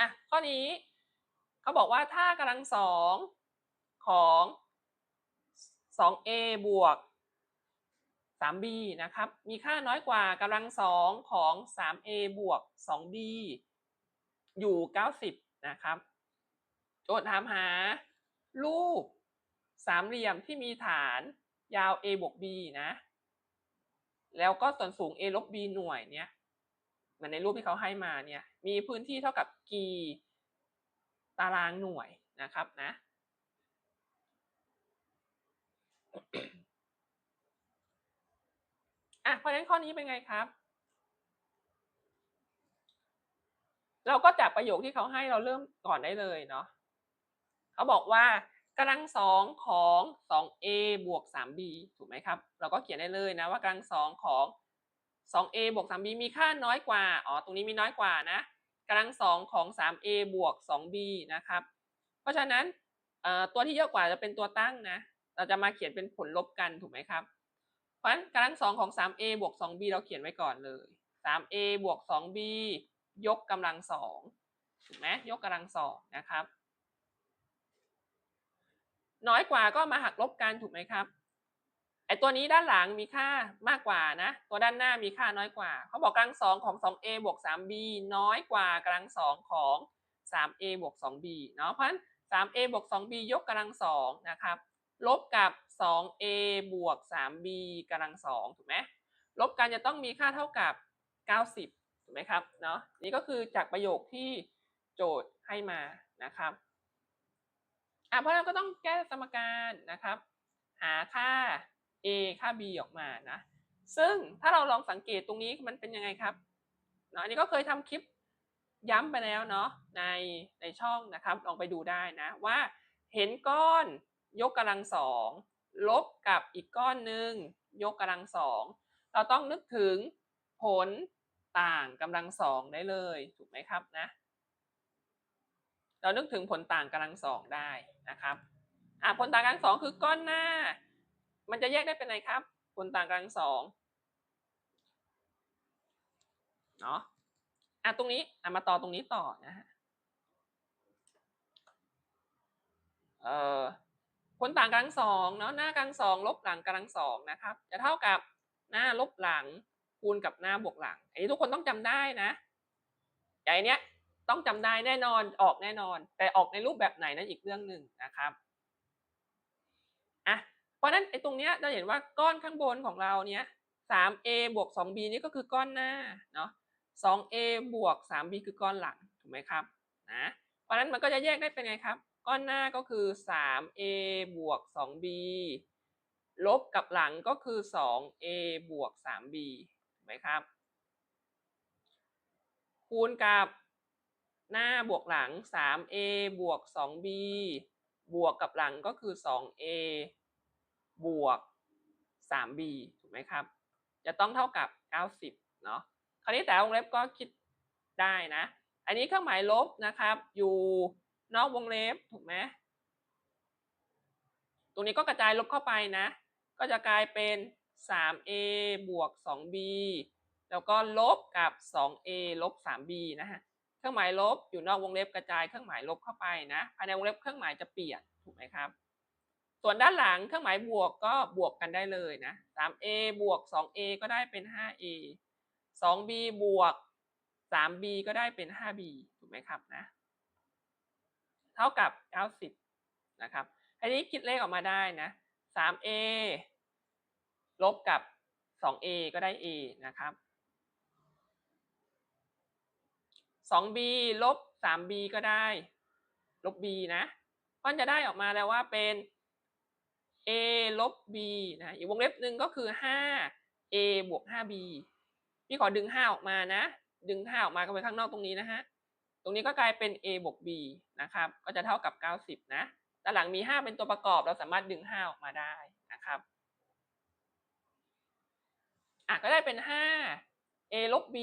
อะข้อนี้เขาบอกว่าถ้ากำลังสองของ 2a บวก 3b นะครับ มีค่าน้อยกว่ากำลังสองของ 3a บวก 2b อยู่ 90 นะครับ โจทย์ถามหา รูปสามเหลี่ยมที่มีฐานยาว a บวก b นะ แล้วก็ส่วนสูง a ลบ b หน่วยเนี่ย เหมือนในรูปที่เขาให้มาเนี่ยมีพื้นที่เท่ากับกี่ตารางหน่วยนะครับนะอะเพราะฉะนั้นข้อนี้เป็นไงครับ เราก็จากประโยคที่เขาให้เราเริ่มก่อนได้เลยเนาะเขาบอกว่ากำลังสองของ 2a บวก 3b ถูกไหมครับ เราก็เขียนได้เลยนะว่ากำลังสองของ 2a บวก 3b มีค่าน้อยกว่า อ๋อ ตรงนี้มีน้อยกว่านะกำลังสองของ 3a บวก 2b นะครับ เพราะฉะนั้นตัวที่เยอะกว่าจะเป็นตัวตั้งนะ เราจะมาเขียนเป็นผลลบกันถูกไหมครับ เพราะฉะนั้นกำลังสองของ 3a บวก 2b เราเขียนไว้ก่อนเลย 3a บวก 2b ยกกำลังสองถูกไหมยกกำลังสองนะครับ น้อยกว่าก็มาหักลบกันถูกไหมครับ ไอตัวนี้ด้านหลังมีค่ามากกว่านะ ตัวด้านหน้ามีค่าน้อยกว่า เขาบอกกำลังสองของ 2a บวก 3b น้อยกว่ากำลังสองของ 3a บวก 2b เนาะเพราะฉะนั้น 3a บวก 2b ยกกำลังสองนะครับลบกับ 2a บวก 3b กำลังสองถูกไหมลบกันจะต้องมีค่าเท่ากับ 90 ถูกไหมครับเนาะนี่ก็คือจากประโยคที่โจทย์ให้มานะครับอะเพราะเราก็ต้องแก้สมการนะครับ หาค่า a ค่า b ออกมานะ ซึ่งถ้าเราลองสังเกตตรงนี้มันเป็นยังไงครับเนาะอันนี้ก็เคยทำคลิปย้ำไปแล้วเนาะในในช่องนะครับลองไปดูได้นะว่าเห็นก้อนยกกำลังสองลบกับอีกก้อนหนึ่งยกกำลังสองเราต้องนึกถึงผลต่างกำลังสองได้เลยถูกไหมครับนะ เรานึกถึงผลต่างกำลังสองได้นะครับอะผลต่างกำลังสองคือก้อนหน้า มันจะแยกได้เป็นไงครับผลต่างกำลังสองเนาะอะตรงนี้อะมาต่อตรงนี้ต่อนะฮะเอ่อผลต่างกำลังสองเนาะหน้ากำลังสองลบหลังกำลังสองนะครับ จะเท่ากับหน้าลบหลังคูณกับหน้าบวกหลัง อันนี้ทุกคนต้องจำได้นะใหญ่เนี้ยต้องจำได้แน่นอนออกแน่นอน แต่ออกในรูปแบบไหนนั่นอีกเรื่องหนึ่งนะครับ เพราะนั้นไอ้ตรงเนี้ยเราเห็นว่าก้อนข้างบนของเราเนี้ย 3a บวก 2b นี่ก็คือก้อนหน้าเนาะ 2a บวก 3b คือก้อนหลังถูกไหมครับนะเพราะนั้นมันก็จะแยกได้เป็นไงครับ ก้อนหน้าก็คือ 3a บวก 2b ลบกับหลังก็คือ 2a บวก 3b ถูกไหมครับ คูณกับหน้าบวกหลัง 3a บวก 2b บวกกับหลังก็คือ 2a บวก 3b ถูกไหมครับ จะต้องเท่ากับ 90 เนาะคราวนี้แต่วงเล็บก็คิดได้นะ อันนี้เครื่องหมายลบนะครับ อยู่นอกวงเล็บถูกไหมตรงนี้ก็กระจายลบเข้าไปนะ ก็จะกลายเป็น 3a บวก 2b แล้วก็ลบกับ 2a ลบ 3b นะฮะ เครื่องหมายลบอยู่นอกวงเล็บกระจายเครื่องหมายลบเข้าไปนะ ภายในวงเล็บเครื่องหมายจะเปลี่ยนถูกไหมครับ ส่วนด้านหลังเครื่องหมายบวกก็บวกกันได้เลยนะ 3a บวก 2a ก็ได้เป็น 5a 2b บวก 3b ก็ได้เป็น 5b ถูกไหมครับนะ เท่ากับ 90 นะครับ อันนี้คิดเลขออกมาได้นะ 3a ลบกับ 2a ก็ได้ a นะครับ 2b ลบ 3b ก็ได้ ลบ b นะก็จะได้ออกมาแล้วว่าเป็น a ลบ b นะอีกวงเล็บหนึ่งก็คือ 5a บวก 5b พี่ขอดึง 5 ออกมานะ ดึง 5 ออกมาก็ไปข้างนอกตรงนี้นะฮะ ตรงนี้ก็กลายเป็น a บวก b นะครับ ก็จะเท่ากับ 90 นะด้านหลังมี 5 เป็นตัวประกอบ เราสามารถดึง 5 ออกมาได้นะครับอะก็ได้เป็น 5 a ลบ b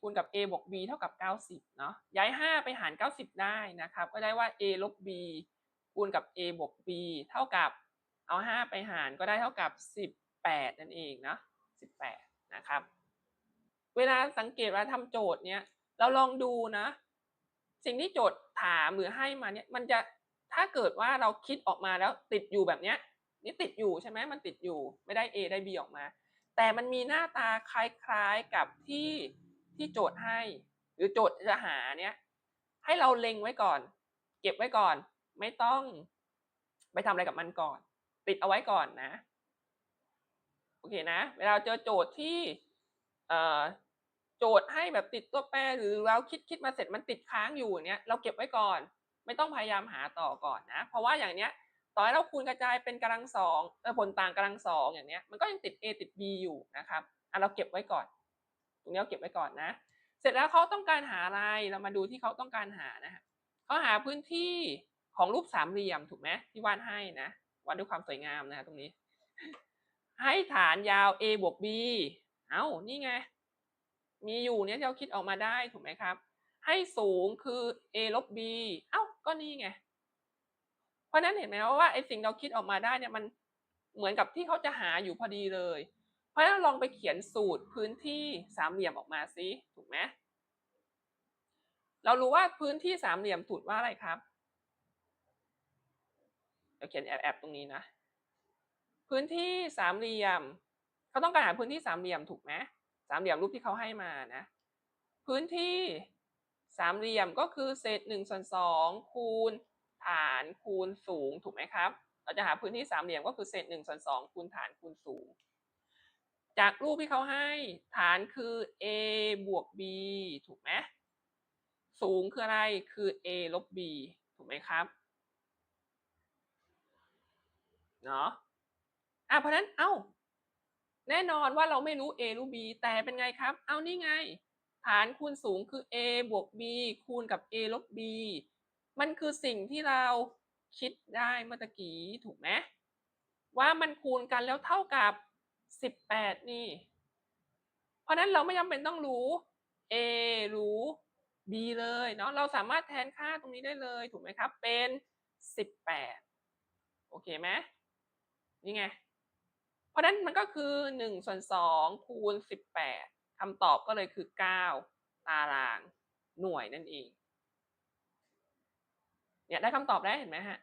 คูณกับ a บวก b เท่ากับ 90 เนาะ ย้าย 5 ไปหาร 90 ได้นะครับ ก็ได้ว่า a ลบ b คูณกับ a บวก b เท่ากับ เอา 5 ไปหารก็ได้เท่ากับ 18 นั่นเองเนาะ18 นะครับ เวลาสังเกตว่าทำโจทย์เนี้ยเราลองดูนะ สิ่งที่โจทย์ถามหรือให้มาเนี่ยมันจะถ้าเกิดว่าเราคิดออกมาแล้วติดอยู่แบบเนี้ยนี่ติดอยู่ใช่ไหมมันติดอยู่ไม่ได้ A ได้ B ออกมา แต่มันมีหน้าตาคล้ายๆกับที่ที่โจทย์ให้ หรือโจทย์จะหาเนี่ยให้เราเล็งไว้ก่อน เก็บไว้ก่อน ไม่ต้องไปทำอะไรกับมันก่อน ติดเอาไว้ก่อนนะ โอเคนะ เวลาเจอโจทย์ที่เอ่อโจทย์ให้แบบติดตัวแปรหรือเราคิดคิดมาเสร็จมันติดค้างอยู่เนี้ยเราเก็บไว้ก่อน ไม่ต้องพยายามหาต่อก่อนนะ เพราะว่าอย่างเนี้ยต่อให้เราคูณกระจายเป็นกำลังสองผลต่างกำลังสองอย่างเนี้ยมันก็ยังติด A ติด B อยู่นะครับอะเราเก็บไว้ก่อน ตรงนี้เราเก็บไว้ก่อนนะ เสร็จแล้วเขาต้องการหาอะไรเรามาดูที่เขาต้องการหานะฮะเขาหาพื้นที่ของรูปสามเหลี่ยมถูกไหมที่วาดให้นะ วาดด้วยความสวยงามนะฮะตรงนี้ ให้ฐานยาว a บวก b เอ้านี่ไง มีอยู่เนี่ยที่เราคิดออกมาได้ถูกไหมครับ ให้สูงคือ a ลบ b เอ้าก็นี่ไง เพราะนั้นเห็นไหมว่าไอ้สิ่งเราคิดออกมาได้เนี่ยมันเหมือนกับที่เขาจะหาอยู่พอดีเลย เพราะนั้นลองไปเขียนสูตรพื้นที่สามเหลี่ยมออกมาสิถูกไหมเรารู้ว่าพื้นที่สามเหลี่ยมสูตรว่าอะไรครับ ดี๋ยวเขียนแอบๆตรงนี้นะ พื้นที่สามเหลี่ยม เขาต้องการหาพื้นที่สามเหลี่ยมถูกไหมสามเหลี่ยมรูปที่เขาให้มานะ พื้นที่สามเหลี่ยมก็คือเศษหนึ่งส่วนสองคูณฐานคูณสูงถูกไหมครับ เราจะหาพื้นที่สามเหลี่ยมก็คือเศษหนึ่งส่วนสองคูณฐานคูณสูง จากรูปที่เขาให้ฐานคือ a บวก b ถูกไหมสูงคืออะไรคือ a ลบ b ถูกไหมครับ เนาะอะเพราะนั้นเอ้า แน่นอนว่าเราไม่รู้ a รู้ b แต่เป็นไงครับ เอานี่ไง ฐานคูณสูงคือ a บวก b คูณกับ a ลบ b มันคือสิ่งที่เราคิดได้เมื่อตะกี้ถูกไหมว่ามันคูณกันแล้วเท่ากับสิบแปดนี่ เพราะนั้นเราไม่จำเป็นต้องรู้ a รู้ b เลยเนาะเราสามารถแทนค่าตรงนี้ได้เลยถูกไหมครับ เป็นสิบแปดโอเคไหม นี่ไง เพราะนั้นมันก็คือหนึ่งส่วนสองคูณสิบแปดคำตอบก็เลยคือเก้าตารางหน่วยนั่นเอง เนี่ยได้คำตอบแล้วเห็นไหมฮะ